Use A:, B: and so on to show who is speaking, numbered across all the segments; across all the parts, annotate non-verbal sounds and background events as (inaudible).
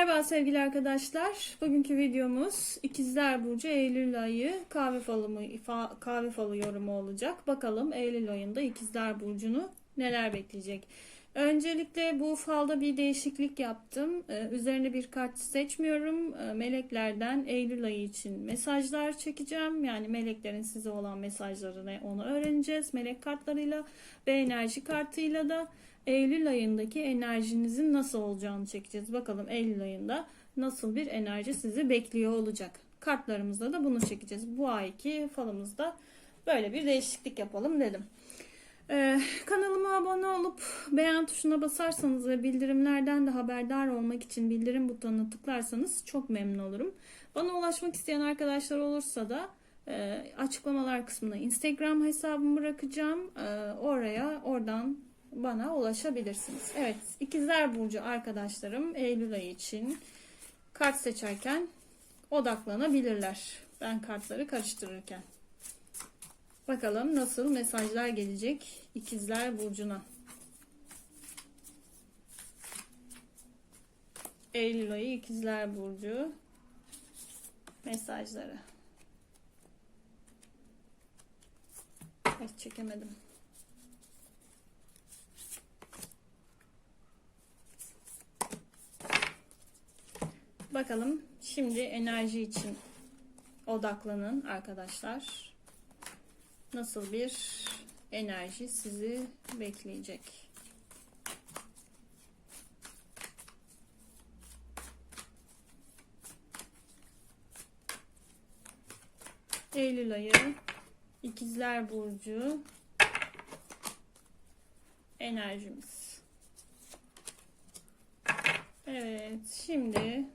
A: Merhaba sevgili arkadaşlar. Bugünkü videomuz İkizler Burcu Eylül ayı kahve falı, mı, kahve falı yorumu olacak. Bakalım Eylül ayında İkizler Burcu'nu neler bekleyecek. Öncelikle bu falda bir değişiklik yaptım. Ee, üzerine bir kart seçmiyorum. Ee, meleklerden Eylül ayı için mesajlar çekeceğim. Yani meleklerin size olan mesajları ne onu öğreneceğiz. Melek kartlarıyla ve enerji kartıyla da Eylül ayındaki enerjinizin nasıl olacağını çekeceğiz. Bakalım Eylül ayında nasıl bir enerji sizi bekliyor olacak. Kartlarımızda da bunu çekeceğiz. Bu ayki falımızda böyle bir değişiklik yapalım dedim. Ee, kanalıma abone olup beğen tuşuna basarsanız ve bildirimlerden de haberdar olmak için bildirim butonuna tıklarsanız çok memnun olurum. Bana ulaşmak isteyen arkadaşlar olursa da e, açıklamalar kısmına Instagram hesabımı bırakacağım. E, oraya oradan bana ulaşabilirsiniz. Evet, İkizler Burcu arkadaşlarım Eylül ayı için kart seçerken odaklanabilirler. Ben kartları karıştırırken. Bakalım nasıl mesajlar gelecek İkizler Burcu'na. Eylül ayı İkizler Burcu mesajları. Evet, çekemedim. Bakalım şimdi enerji için odaklanın arkadaşlar. Nasıl bir enerji sizi bekleyecek? Eylül ayı İkizler Burcu enerjimiz. Evet, şimdi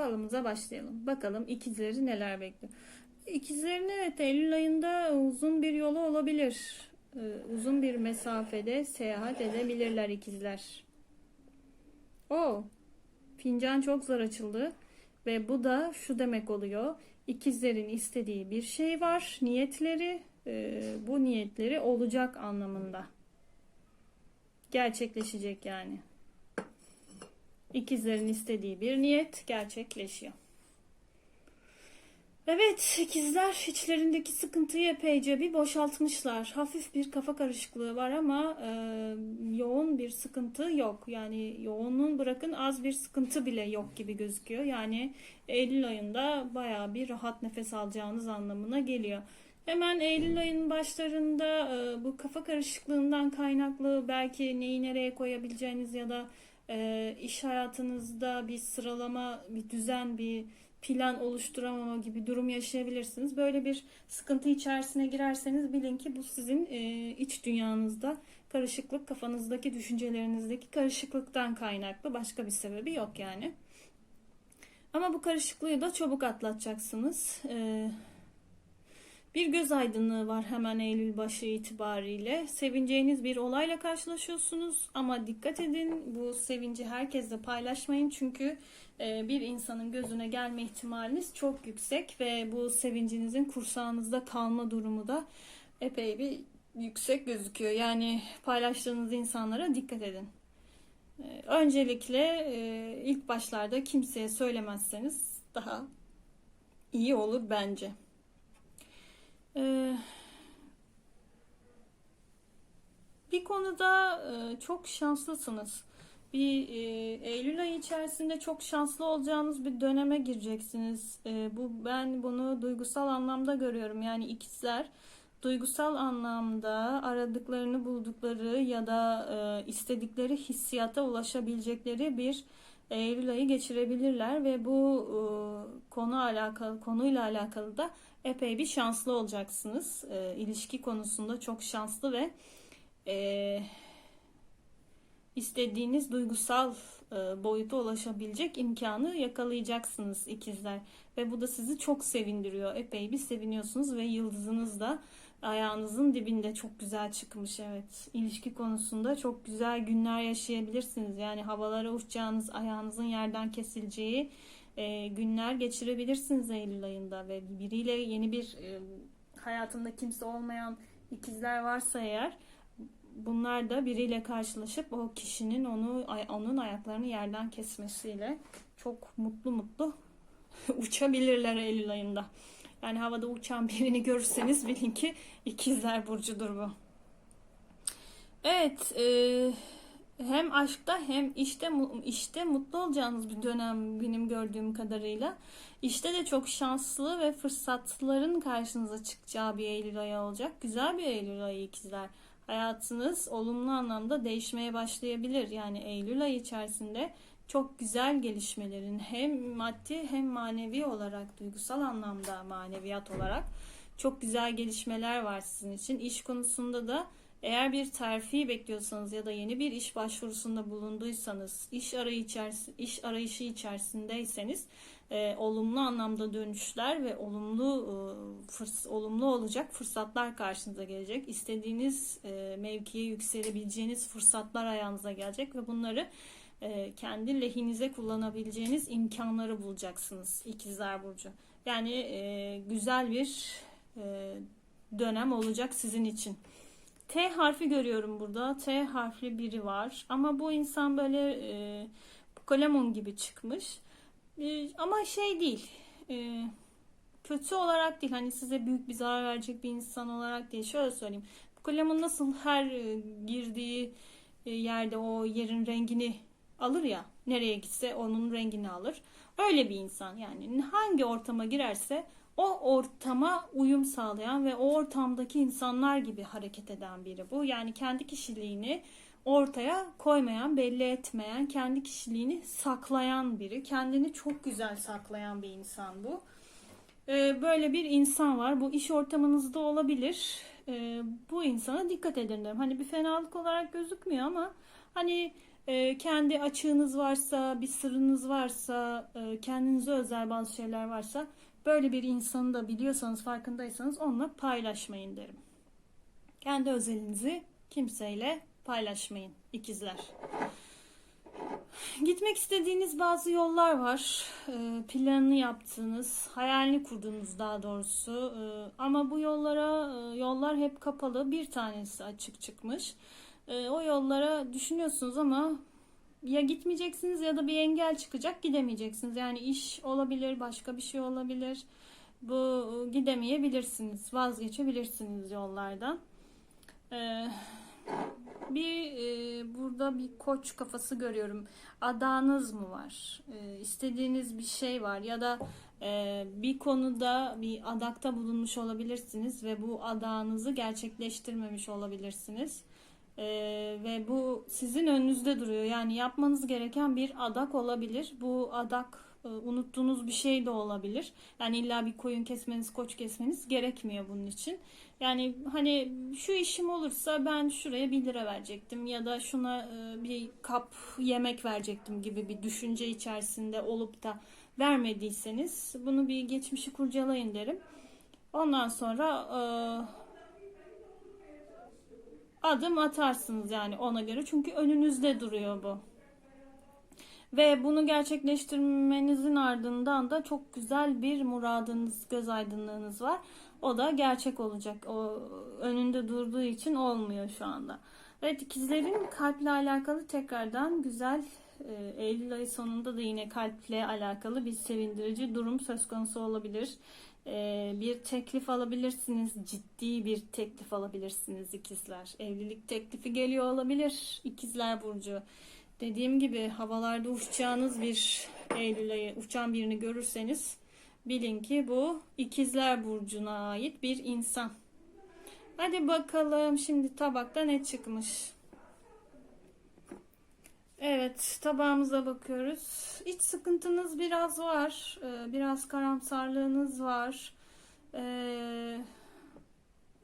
A: falımıza başlayalım. Bakalım ikizleri neler bekliyor. İkizlerin evet Eylül ayında uzun bir yolu olabilir. Ee, uzun bir mesafede seyahat edebilirler ikizler. O fincan çok zor açıldı ve bu da şu demek oluyor. İkizlerin istediği bir şey var. Niyetleri e, bu niyetleri olacak anlamında. Gerçekleşecek yani. İkizlerin istediği bir niyet gerçekleşiyor. Evet, ikizler içlerindeki sıkıntıyı epeyce bir boşaltmışlar. Hafif bir kafa karışıklığı var ama e, yoğun bir sıkıntı yok. Yani yoğunluğun bırakın az bir sıkıntı bile yok gibi gözüküyor. Yani Eylül ayında baya bir rahat nefes alacağınız anlamına geliyor. Hemen Eylül ayının başlarında e, bu kafa karışıklığından kaynaklı belki neyi nereye koyabileceğiniz ya da e, iş hayatınızda bir sıralama, bir düzen, bir plan oluşturamama gibi durum yaşayabilirsiniz. Böyle bir sıkıntı içerisine girerseniz bilin ki bu sizin e, iç dünyanızda karışıklık, kafanızdaki düşüncelerinizdeki karışıklıktan kaynaklı başka bir sebebi yok yani. Ama bu karışıklığı da çabuk atlatacaksınız. E, bir göz aydınlığı var hemen Eylül başı itibariyle. Sevineceğiniz bir olayla karşılaşıyorsunuz ama dikkat edin bu sevinci herkesle paylaşmayın çünkü e, bir insanın gözüne gelme ihtimaliniz çok yüksek ve bu sevincinizin kursağınızda kalma durumu da epey bir yüksek gözüküyor. Yani paylaştığınız insanlara dikkat edin. E, öncelikle e, ilk başlarda kimseye söylemezseniz daha iyi olur bence. Ee, bir konuda e, çok şanslısınız. Bir e, Eylül ayı içerisinde çok şanslı olacağınız bir döneme gireceksiniz. E, bu ben bunu duygusal anlamda görüyorum. Yani ikizler duygusal anlamda aradıklarını buldukları ya da istedikleri hissiyata ulaşabilecekleri bir Eylül ayı geçirebilirler ve bu e, konu alakalı konuyla alakalı da epey bir şanslı olacaksınız. E, ilişki konusunda çok şanslı ve e, istediğiniz duygusal e, boyuta ulaşabilecek imkanı yakalayacaksınız ikizler. Ve bu da sizi çok sevindiriyor. Epey bir seviniyorsunuz ve yıldızınız da ayağınızın dibinde çok güzel çıkmış. Evet, ilişki konusunda çok güzel günler yaşayabilirsiniz. Yani havalara uçacağınız, ayağınızın yerden kesileceği e, günler geçirebilirsiniz Eylül ayında ve biriyle yeni bir e, hayatında kimse olmayan ikizler varsa eğer bunlar da biriyle karşılaşıp o kişinin onu onun ayaklarını yerden kesmesiyle çok mutlu mutlu (laughs) uçabilirler Eylül ayında. Yani havada uçan birini görürseniz bilin ki ikizler burcudur bu. Evet, e, hem aşkta hem işte işte mutlu olacağınız bir dönem benim gördüğüm kadarıyla. İşte de çok şanslı ve fırsatların karşınıza çıkacağı bir Eylül ayı olacak. Güzel bir Eylül ayı ikizler. Hayatınız olumlu anlamda değişmeye başlayabilir. Yani Eylül ayı içerisinde çok güzel gelişmelerin hem maddi hem manevi olarak, duygusal anlamda maneviyat olarak çok güzel gelişmeler var sizin için. İş konusunda da eğer bir terfi bekliyorsanız ya da yeni bir iş başvurusunda bulunduysanız, iş arayı içerisi, iş arayışı içerisindeyseniz e, olumlu anlamda dönüşler ve olumlu e, fırs- olumlu olacak fırsatlar karşınıza gelecek. İstediğiniz e, mevkiye yükselebileceğiniz fırsatlar ayağınıza gelecek ve bunları e, kendi lehinize kullanabileceğiniz imkanları bulacaksınız İkizler Burcu. Yani e, güzel bir e, dönem olacak sizin için. T harfi görüyorum burada. T harfli biri var. Ama bu insan böyle e, Pokemon gibi çıkmış. E, ama şey değil. E, kötü olarak değil. Hani size büyük bir zarar verecek bir insan olarak değil. Şöyle söyleyeyim. Pokemon nasıl her e, girdiği e, yerde o yerin rengini alır ya. Nereye gitse onun rengini alır. Öyle bir insan yani. Hangi ortama girerse o ortama uyum sağlayan ve o ortamdaki insanlar gibi hareket eden biri bu. Yani kendi kişiliğini ortaya koymayan, belli etmeyen, kendi kişiliğini saklayan biri. Kendini çok güzel saklayan bir insan bu. Ee, böyle bir insan var. Bu iş ortamınızda olabilir. Ee, bu insana dikkat edin derim. Hani bir fenalık olarak gözükmüyor ama hani e, kendi açığınız varsa, bir sırrınız varsa, e, kendinize özel bazı şeyler varsa böyle bir insanı da biliyorsanız, farkındaysanız onunla paylaşmayın derim. Kendi özelinizi kimseyle paylaşmayın ikizler. Gitmek istediğiniz bazı yollar var. Ee, Planını yaptığınız, hayalini kurduğunuz daha doğrusu. Ee, Ama bu yollara, e, yollar hep kapalı. Bir tanesi açık çıkmış. Ee, O yollara düşünüyorsunuz ama ya gitmeyeceksiniz ya da bir engel çıkacak gidemeyeceksiniz. Yani iş olabilir, başka bir şey olabilir. Bu e, gidemeyebilirsiniz, vazgeçebilirsiniz yollardan. Ee, bir e, burada bir koç kafası görüyorum. Adağınız mı var? E, istediğiniz bir şey var ya da e, bir konuda bir adakta bulunmuş olabilirsiniz ve bu adağınızı gerçekleştirmemiş olabilirsiniz. E, ve bu sizin önünüzde duruyor. Yani yapmanız gereken bir adak olabilir. Bu adak e, unuttuğunuz bir şey de olabilir. Yani illa bir koyun kesmeniz, koç kesmeniz gerekmiyor bunun için. Yani hani şu işim olursa ben şuraya 1 lira verecektim ya da şuna e, bir kap yemek verecektim gibi bir düşünce içerisinde olup da vermediyseniz bunu bir geçmişi kurcalayın derim. Ondan sonra e, adım atarsınız yani ona göre çünkü önünüzde duruyor bu. Ve bunu gerçekleştirmenizin ardından da çok güzel bir muradınız, göz aydınlığınız var. O da gerçek olacak. O önünde durduğu için olmuyor şu anda. Evet ikizlerin kalple alakalı tekrardan güzel e, Eylül ayı sonunda da yine kalple alakalı bir sevindirici durum söz konusu olabilir. E, bir teklif alabilirsiniz. Ciddi bir teklif alabilirsiniz ikizler. Evlilik teklifi geliyor olabilir ikizler burcu. Dediğim gibi havalarda uçacağınız bir Eylül ayı uçan birini görürseniz bilin ki bu ikizler burcuna ait bir insan. Hadi bakalım şimdi tabakta ne çıkmış. Evet tabağımıza bakıyoruz. İç sıkıntınız biraz var. Ee, Biraz karamsarlığınız var. Ee,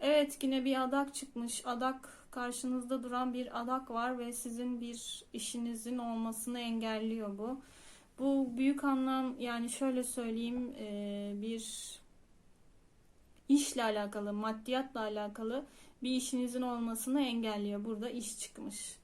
A: Evet yine bir adak çıkmış. Adak karşınızda duran bir adak var ve sizin bir işinizin olmasını engelliyor bu. Bu büyük anlam yani şöyle söyleyeyim e, bir işle alakalı, maddiyatla alakalı bir işinizin olmasını engelliyor. Burada iş çıkmış.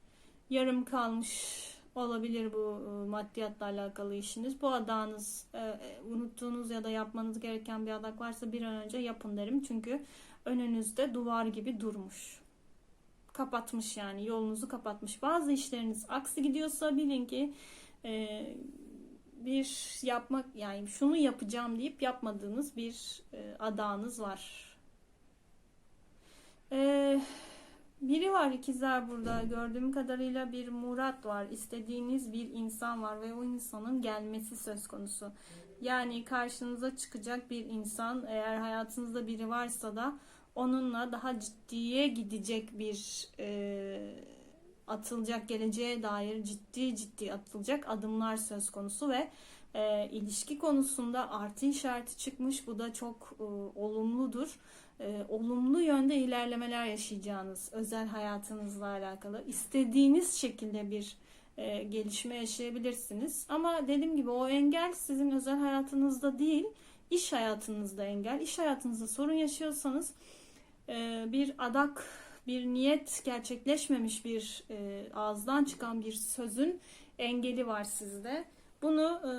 A: Yarım kalmış olabilir bu e, maddiyatla alakalı işiniz. Bu adağınız e, e, unuttuğunuz ya da yapmanız gereken bir adak varsa bir an önce yapın derim. Çünkü önünüzde duvar gibi durmuş. kapatmış yani yolunuzu kapatmış. Bazı işleriniz aksi gidiyorsa bilin ki bir yapmak yani şunu yapacağım deyip yapmadığınız bir e, adağınız var. E, biri var ikizler burada gördüğüm kadarıyla bir murat var. İstediğiniz bir insan var ve o insanın gelmesi söz konusu. Yani karşınıza çıkacak bir insan eğer hayatınızda biri varsa da onunla daha ciddiye gidecek bir e, atılacak geleceğe dair ciddi ciddi atılacak adımlar söz konusu ve e, ilişki konusunda artı işareti çıkmış. Bu da çok e, olumludur. E, olumlu yönde ilerlemeler yaşayacağınız özel hayatınızla alakalı istediğiniz şekilde bir e, gelişme yaşayabilirsiniz. Ama dediğim gibi o engel sizin özel hayatınızda değil, iş hayatınızda engel. İş hayatınızda sorun yaşıyorsanız e, bir adak, bir niyet gerçekleşmemiş bir e, ağızdan çıkan bir sözün engeli var sizde. Bunu e,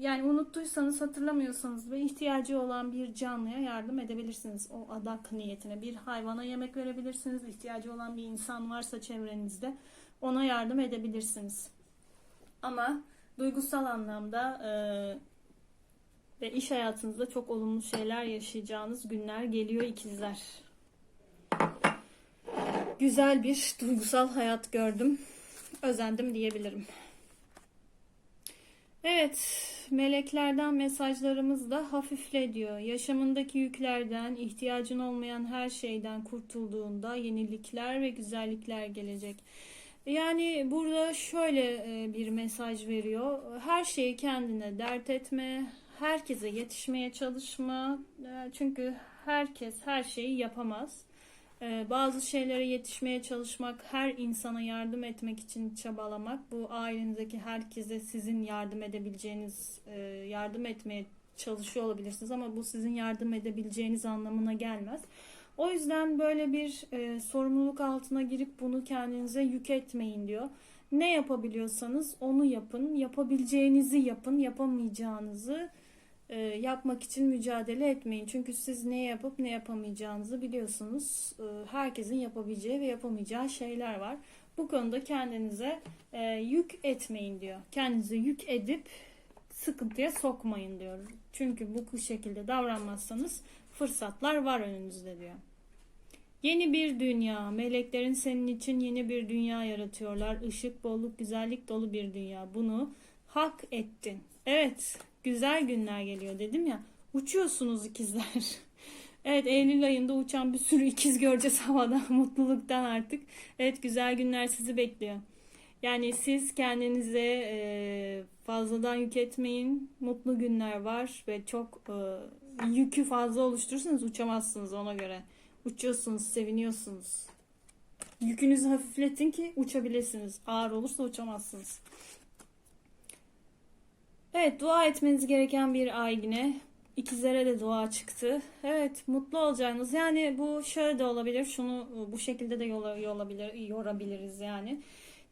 A: yani unuttuysanız, hatırlamıyorsanız ve ihtiyacı olan bir canlıya yardım edebilirsiniz. O adak niyetine bir hayvana yemek verebilirsiniz. İhtiyacı olan bir insan varsa çevrenizde ona yardım edebilirsiniz. Ama duygusal anlamda e, ve iş hayatınızda çok olumlu şeyler yaşayacağınız günler geliyor ikizler. Güzel bir duygusal hayat gördüm. Özendim diyebilirim. Evet, meleklerden mesajlarımız da hafifle diyor. Yaşamındaki yüklerden, ihtiyacın olmayan her şeyden kurtulduğunda yenilikler ve güzellikler gelecek. Yani burada şöyle e, bir mesaj veriyor. Her şeyi kendine dert etme, herkese yetişmeye çalışma. E, Çünkü herkes her şeyi yapamaz. E, Bazı şeylere yetişmeye çalışmak, her insana yardım etmek için çabalamak, bu ailenizdeki herkese sizin yardım edebileceğiniz, e, yardım etmeye çalışıyor olabilirsiniz ama bu sizin yardım edebileceğiniz anlamına gelmez. O yüzden böyle bir e, sorumluluk altına girip bunu kendinize yük etmeyin diyor. Ne yapabiliyorsanız onu yapın, yapabileceğinizi yapın, yapamayacağınızı e, yapmak için mücadele etmeyin. Çünkü siz ne yapıp ne yapamayacağınızı biliyorsunuz. E, herkesin yapabileceği ve yapamayacağı şeyler var. Bu konuda kendinize e, yük etmeyin diyor. Kendinize yük edip sıkıntıya sokmayın diyor. Çünkü bu şekilde davranmazsanız fırsatlar var önünüzde diyor. Yeni bir dünya. Meleklerin senin için yeni bir dünya yaratıyorlar. Işık, bolluk, güzellik dolu bir dünya. Bunu hak ettin. Evet, güzel günler geliyor dedim ya. Uçuyorsunuz ikizler. (laughs) Evet Eylül ayında uçan bir sürü ikiz göreceğiz (laughs) havada mutluluktan artık. Evet güzel günler sizi bekliyor. Yani siz kendinize e, fazladan yük etmeyin. Mutlu günler var ve çok e, yükü fazla oluşturursanız uçamazsınız ona göre. Uçuyorsunuz, seviniyorsunuz. Yükünüzü hafifletin ki uçabilirsiniz. Ağır olursa uçamazsınız. Evet, dua etmeniz gereken bir ay yine. İkizlere de dua çıktı. Evet, mutlu olacağınız. Yani bu şöyle de olabilir. Şunu bu şekilde de yola, yolabilir, yorabiliriz yani.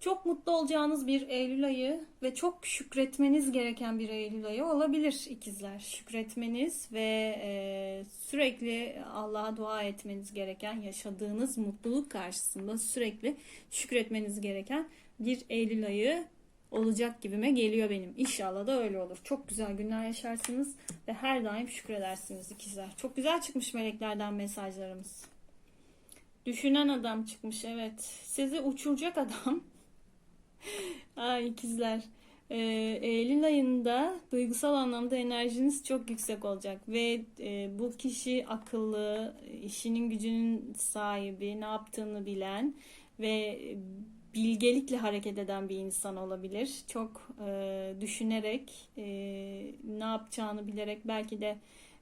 A: Çok mutlu olacağınız bir Eylül ayı ve çok şükretmeniz gereken bir Eylül ayı olabilir ikizler. Şükretmeniz ve e, sürekli Allah'a dua etmeniz gereken, yaşadığınız mutluluk karşısında sürekli şükretmeniz gereken bir Eylül ayı olacak gibime geliyor benim. İnşallah da öyle olur. Çok güzel günler yaşarsınız ve her daim şükredersiniz ikizler. Çok güzel çıkmış meleklerden mesajlarımız. Düşünen adam çıkmış evet. Sizi uçuracak adam. (laughs) Ay ikizler. Ee, Eylül ayında duygusal anlamda enerjiniz çok yüksek olacak ve e, bu kişi akıllı, işinin gücünün sahibi, ne yaptığını bilen ve bilgelikle hareket eden bir insan olabilir. Çok e, düşünerek, e, ne yapacağını bilerek belki de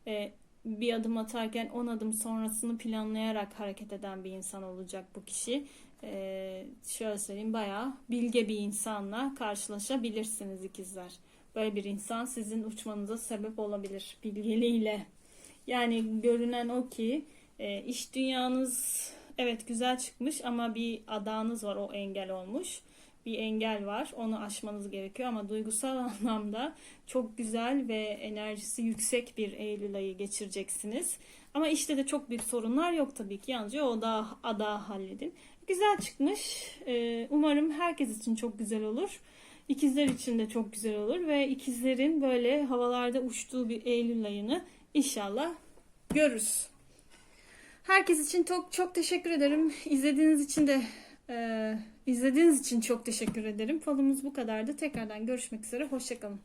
A: e, bir adım atarken on adım sonrasını planlayarak hareket eden bir insan olacak bu kişi. Ee, şöyle söyleyeyim bayağı bilge bir insanla karşılaşabilirsiniz ikizler. Böyle bir insan sizin uçmanıza sebep olabilir bilgeliğiyle. Yani görünen o ki e, iş dünyanız evet güzel çıkmış ama bir adağınız var o engel olmuş. Bir engel var onu aşmanız gerekiyor ama duygusal (laughs) anlamda çok güzel ve enerjisi yüksek bir Eylül ayı geçireceksiniz. Ama işte de çok büyük sorunlar yok tabii ki. Yalnızca o da ada halledin. Güzel çıkmış. Ee, umarım herkes için çok güzel olur. İkizler için de çok güzel olur ve ikizlerin böyle havalarda uçtuğu bir Eylül ayını inşallah görürüz. Herkes için çok çok teşekkür ederim. İzlediğiniz için de e, izlediğiniz için çok teşekkür ederim. Falımız bu kadardı. Tekrardan görüşmek üzere. Hoşçakalın.